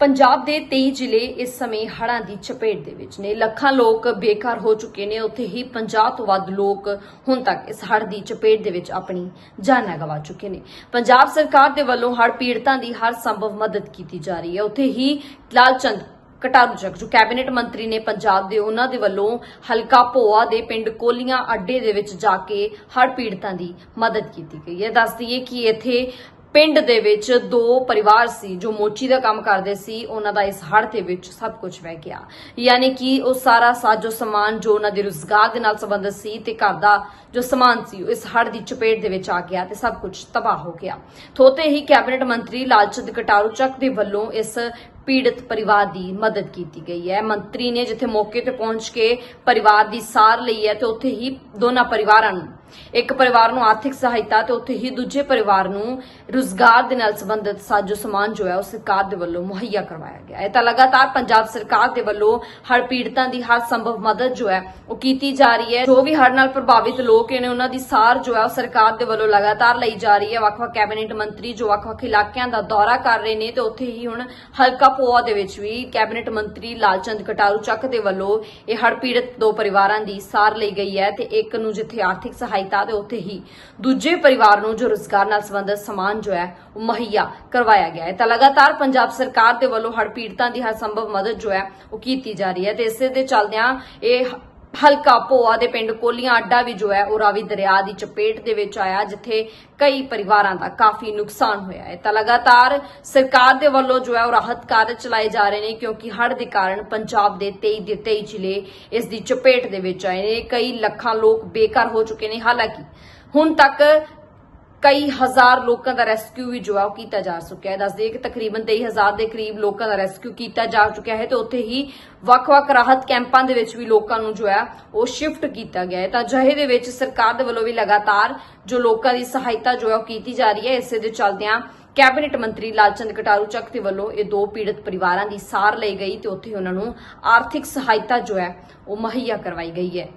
ਪੰਜਾਬ ਦੇ 23 ਜ਼ਿਲ੍ਹੇ ਇਸ ਸਮੇਂ ਹੜ੍ਹਾਂ ਦੀ ਚਪੇਟ ਦੇ ਵਿੱਚ ਨੇ। ਲੱਖਾਂ ਲੋਕ ਬੇਘਰ ਹੋ ਚੁੱਕੇ ਨੇ। ਉੱਥੇ ਹੀ 50 ਤੋਂ ਵੱਧ ਲੋਕ ਹੁਣ ਤੱਕ ਇਸ ਹੜ੍ਹ ਦੀ ਚਪੇਟ ਦੇ ਵਿੱਚ ਆਪਣੀ ਜਾਨਾਂ ਗਵਾ ਚੁੱਕੇ ਨੇ। ਪੰਜਾਬ ਸਰਕਾਰ ਦੇ ਵੱਲੋਂ ਹੜ੍ਹ ਪੀੜਤਾਂ ਦੀ ਹਰ ਸੰਭਵ ਮਦਦ ਕੀਤੀ ਜਾ ਰਹੀ ਹੈ। ਉੱਥੇ ਹੀ ਲਾਲਚੰਦ ਕਟਾਰੂ ਚੱਕ ਜੋ ਕੈਬਨਿਟ ਮੰਤਰੀ ਨੇ ਪੰਜਾਬ ਦੇ ਉਹਨਾਂ ਦੇ ਵੱਲੋਂ ਹਲਕਾ ਭੋਆ ਦੇ ਪਿੰਡ ਕੋਲੀਆਂ ਅੱਡੇ ਦੇ ਵਿੱਚ ਜਾ ਕੇ ਹੜ ਪੀੜਤਾਂ ਦੀ ਮਦਦ ਕੀਤੀ ਗਈ ਹੈ। ਦੱਸ ਦਈਏ ਕਿ ਇੱਥੇ ਪਿੰਡ ਦੇ ਵਿੱਚ ਦੋ ਪਰਿਵਾਰ ਸੀ ਜੋ ਮੋਚੀ ਦਾ ਕੰਮ ਕਰਦੇ ਸੀ, ਉਹਨਾਂ ਦਾ ਇਸ ਹੜ੍ਹ ਦੇ ਵਿੱਚ ਸਭ ਕੁਝ ਵਹਿ ਗਿਆ। ਯਾਨੀ ਕਿ ਉਹ ਸਾਰਾ ਸਾਜੋ ਸਮਾਨ ਜੋ ਉਹਨਾਂ ਦੇ ਰੁਜ਼ਗਾਰ ਦੇ ਨਾਲ ਸੰਬੰਧਿਤ ਸੀ ਤੇ ਘਰ ਦਾ ਜੋ ਸਮਾਨ ਸੀ, ਉਹ ਇਸ ਹੜ੍ਹ ਦੀ ਚਪੇਟ ਦੇ ਵਿੱਚ ਆ ਗਿਆ ਤੇ ਸਭ ਕੁਝ ਤਬਾਹ ਹੋ ਗਿਆ। ਥੋਤੇ ਹੀ ਕੈਬਨਿਟ ਮੰਤਰੀ ਲਾਲਚੰਦ ਕਟਾਰੂ ਚੱਕ ਦੇ ਵੱਲੋਂ ਇਸ ਪੀੜਤ ਪਰਿਵਾਰ ਦੀ ਮਦਦ ਕੀਤੀ ਗਈ ਹੈ। ਮੰਤਰੀ ਨੇ ਜਿੱਥੇ ਮੌਕੇ ਤੇ ਪਹੁੰਚ ਕੇ ਪਰਿਵਾਰ ਦੀ ਸਾਰ ਲਈ ਹੈ ਤੇ ਉੱਥੇ ਹੀ ਦੋਨਾਂ ਪਰਿਵਾਰਾਂ ਨੂੰ ਇੱਕ ਪਰਿਵਾਰ ਨੂੰ ਆਰਥਿਕ ਸਹਾਇਤਾ ਤੇ ਉੱਥੇ ਹੀ ਦੂਜੇ ਪਰਿਵਾਰ ਨੂੰ ਰੁਜ਼ਗਾਰ ਦੇ ਨਾਲ ਸੰਬੰਧਿਤ ਸਾਜੋ ਸਮਾਨ ਜੋ ਹੈ ਉਹ ਸਰਕਾਰ ਦੇ ਵੱਲੋਂ ਮੁਹੱਈਆ ਕਰਵਾਇਆ ਗਿਆ। ਹੈ ਤਾਂ ਲਗਾਤਾਰ ਪੰਜਾਬ ਸਰਕਾਰ ਦੇ ਵੱਲੋਂ ਹੜ੍ਹ ਪੀੜਤਾਂ ਦੀ ਹਰ ਸੰਭਵ ਮਦਦ ਜੋ ਹੈ ਉਹ ਕੀਤੀ ਜਾ ਰਹੀ ਹੈ। ਜੋ ਵੀ ਹੜ ਨਾਲ ਪ੍ਰਭਾਵਿਤ ਲੋਕ ਨੇ, ਉਹਨਾਂ ਦੀ ਸਾਰ ਜੋ ਹੈ ਉਹ ਸਰਕਾਰ ਦੇ ਵੱਲੋਂ ਲਗਾਤਾਰ ਲਈ ਜਾ ਰਹੀ ਹੈ। ਵੱਖ-ਵੱਖ ਕੈਬਨਿਟ ਮੰਤਰੀ ਜੋ ਵੱਖ-ਵੱਖ ਇਲਾਕਿਆਂ ਦਾ ਦੌਰਾ ਕਰ ਰਹੇ ਨੇ ਤੇ ਉੱਥੇ ਹੀ ਹੁਣ ਹਲਕਾ ਪੋਆ ਦੇ ਵਿੱਚ ਵੀ ਕੈਬਨਿਟ ਮੰਤਰੀ ਲਾਲਚੰਦ ਕਟਾਰੂ ਚੱਕ ਦੇ ਵੱਲੋਂ ਇਹ ਹੜ ਪੀੜਤ ਦੋ ਪਰਿਵਾਰਾਂ ਦੀ ਸਾਰ ਲਈ ਗਈ ਹੈ ਤੇ ਇੱਕ ਨੂੰ ਜਿੱਥੇ ਆਰਥਿਕ ਸਹਾਇਤਾ ਤੇ ਉੱਥੇ ਹੀ ਦੂਜੇ ਪਰਿਵਾਰ ਨੂੰ ਜੋ ਰੁਜ਼ਗਾਰ ਨਾਲ ਸੰਬੰਧਿਤ ਸਮਾਨ ਜੋ ਹੈ, ਉਹ ਮੁਹੱਈਆ ਕਰਵਾਇਆ ਗਿਆ ਹੈ। ਤਾਂ ਲਗਾਤਾਰ ਪੰਜਾਬ ਸਰਕਾਰ ਦੇ ਵੱਲੋਂ ਹੜ੍ਹ ਪੀੜਤਾਂ ਦੀ ਹਰ ਸੰਭਵ ਮਦਦ ਜੋ ਹੈ, ਉਹ ਕੀਤੀ ਜਾ ਰਹੀ ਹੈ ਤੇ ਇਸੇ ਦੇ ਚੱਲਦਿਆਂ ਇਹ ਹਲਕਾ ਭੋਆ ਦੇ ਪਿੰਡ ਕੋਲੀਆਂ ਅੱਡਾ ਵੀ ਜੋ ਹੈ, ਉਹ ਰਾਵੀ ਦਰਿਆ ਦੀ ਚਪੇਟ ਦੇ ਵਿੱਚ ਆਇਆ, ਜਿੱਥੇ ਕਈ ਪਰਿਵਾਰਾਂ ਦਾ ਕਾਫੀ ਨੁਕਸਾਨ ਹੋਇਆ ਹੈ। ਤਾਂ ਲਗਾਤਾਰ ਸਰਕਾਰ ਦੇ ਵੱਲੋਂ ਜੋ ਹੈ, ਉਹ ਰਾਹਤ ਕਾਰਜ ਚਲਾਏ ਜਾ ਰਹੇ ਨੇ, ਕਿਉਂਕਿ ਹੜ੍ਹ ਦੇ ਕਾਰਨ ਪੰਜਾਬ ਦੇ 23 ਦੇ 23 ਜ਼ਿਲ੍ਹੇ ਇਸ ਦੀ ਚਪੇਟ ਦੇ ਵਿੱਚ ਆਏ ਨੇ। ਕਈ ਲੱਖਾਂ ਲੋਕ ਬੇਘਰ ਹੋ ਚੁੱਕੇ ਨੇ, ਹਾਲਾਂਕਿ ਹੁਣ ਤੱਕ ਕਈ ਹਜ਼ਾਰ ਲੋਕਾਂ ਦਾ ਰੈਸਕਿਊ ਵੀ ਜੋ ਹੈ ਉਹ ਕੀਤਾ ਜਾ ਚੁੱਕਿਆ ਹੈ। ਦੱਸਦੇ ਕਿ ਤਕਰੀਬਨ 23000 ਦੇ ਕਰੀਬ ਲੋਕਾਂ ਦਾ ਰੈਸਕਿਊ ਕੀਤਾ ਜਾ ਚੁੱਕਿਆ ਹੈ ਤੇ ਉੱਥੇ ਹੀ ਵੱਖ-ਵੱਖ ਰਾਹਤ ਕੈਂਪਾਂ ਦੇ ਵਿੱਚ ਵੀ ਲੋਕਾਂ ਨੂੰ ਜੋ ਹੈ ਉਹ ਸ਼ਿਫਟ ਕੀਤਾ ਗਿਆ ਹੈ। ਤਾਂ ਜਹੇ ਦੇ ਵਿੱਚ ਸਰਕਾਰ ਦੇ ਵੱਲੋਂ ਵੀ ਲਗਾਤਾਰ ਜੋ ਲੋਕਾਂ ਦੀ ਸਹਾਇਤਾ ਜੋ ਹੈ ਉਹ ਕੀਤੀ ਜਾ ਰਹੀ ਹੈ, ਇਸੇ ਦੇ ਚਲਦਿਆਂ ਕੈਬਨਿਟ ਮੰਤਰੀ ਲਾਲਚੰਦ ਕਟਾਰੂ ਚੱਕ ਦੇ ਵੱਲੋਂ ਇਹ ਦੋ ਪੀੜਤ ਪਰਿਵਾਰਾਂ ਦੀ ਸਾਰ ਲਈ ਗਈ ਤੇ ਉੱਥੇ ਉਹਨਾਂ ਨੂੰ ਆਰਥਿਕ ਸਹਾਇਤਾ ਜੋ ਹੈ ਉਹ ਮੁਹੱਈਆ ਕਰਵਾਈ ਗਈ ਹੈ।